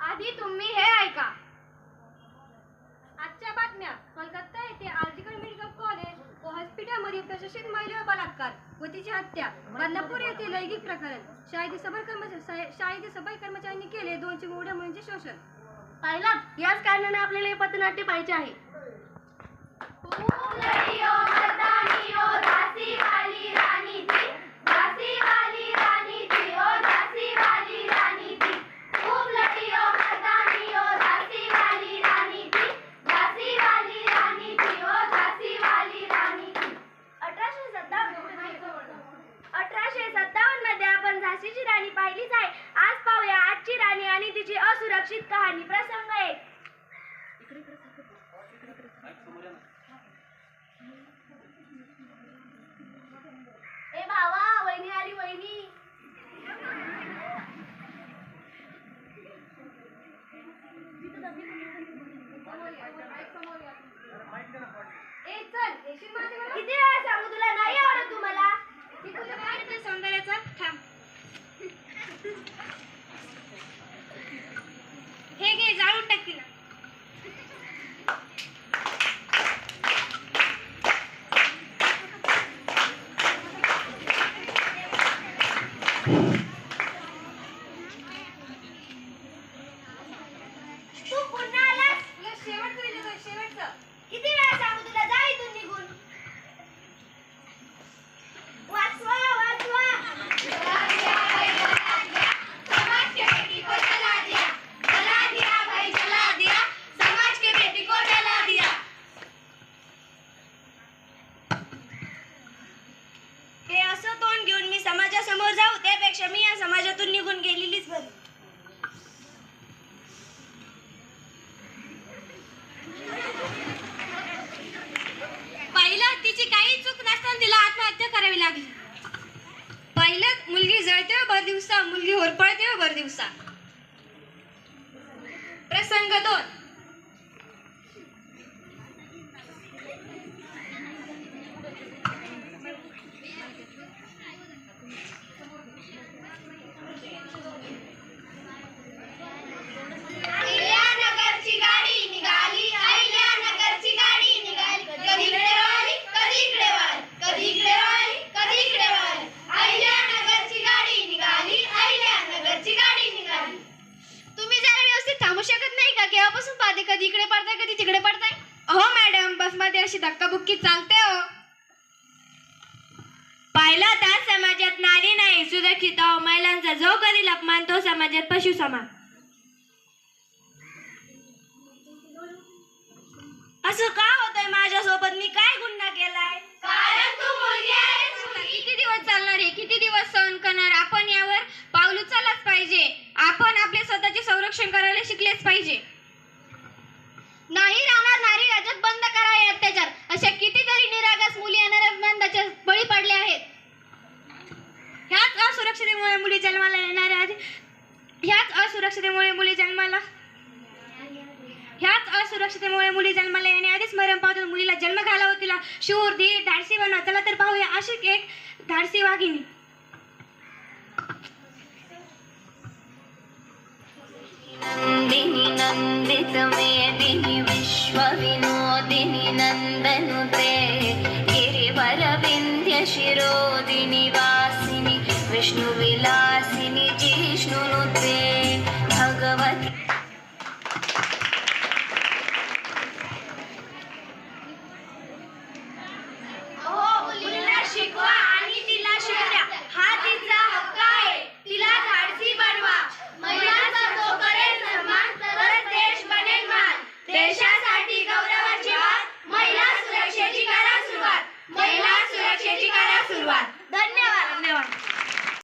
आधी तुम्ही हे ऐका. आजच्या बातम्या. कोलकाता येथे आर्जिकल मेडिकल कॉलेज व हॉस्पिटलमध्ये प्रशासित महिला बलात्कार व तिची हत्या. बदलापूर येथे लैंगिक प्रकरण. शाळेतील सफाई कर्मचारी शाळेतील सफाई कर्मचाऱ्यांनी केले दोनशे मोठ्या मुलींचे शोषण. पाहिलात याच कारणाने आपल्याला हे पथनाट्य पाहिजे आहे. तिची काही चूक नसताना तिला आत्महत्या करावी लागली. पहिलं मुलगी जळते हो भर दिवसा मुलगी होरपळते हो भर दिवसा. प्रसंग दोन. केव्हापासून पाहते कधी इकडे पडताय कधी तिकडे पडताय. हो मॅडम बसमध्ये अशी धक्काबुक्की चालते हो पाहिला त्या समाजात नारी नाही सुरक्षित अहो, महिलांचा जो कधी अपमान तो समाजात पशु समान. असं का होतंय माझ्यासोबत? मी काय गुन्हा केलाय? कारण तू मुलगी आहेस. किती दिवस चालणार आहे किती दिवस सहन करणार? आपण यावर पाऊल उचललाच पाहिजे. आपण आपले स्वतःचे संरक्षण करायला शिकलेच पाहिजे नाही राहणार नारी राज्यात बंद करा हे अत्याचार अशा कितीतरी निरागस मुली अनारबंदाच्या बळी पडल्या आहेत ह्याच असुरक्षितेमुळे मुली जन्माला येणार आधी ह्याच असुरक्षितेमुळे मुली जन्माला ह्याच असुरक्षितेमुळे मुली जन्माला येण्याआधीच मरण पावतात मुलीला जन्म घालावा तिला. शूर धीर धाडसी बनवा. चला तर पाहूया अशी एक धाडसी वाघिणी. नन्दिनि नन्दितमेदिनि विश्वविनोदिनि नन्दनुते विष्णुविलासिनि जिष्णुनुते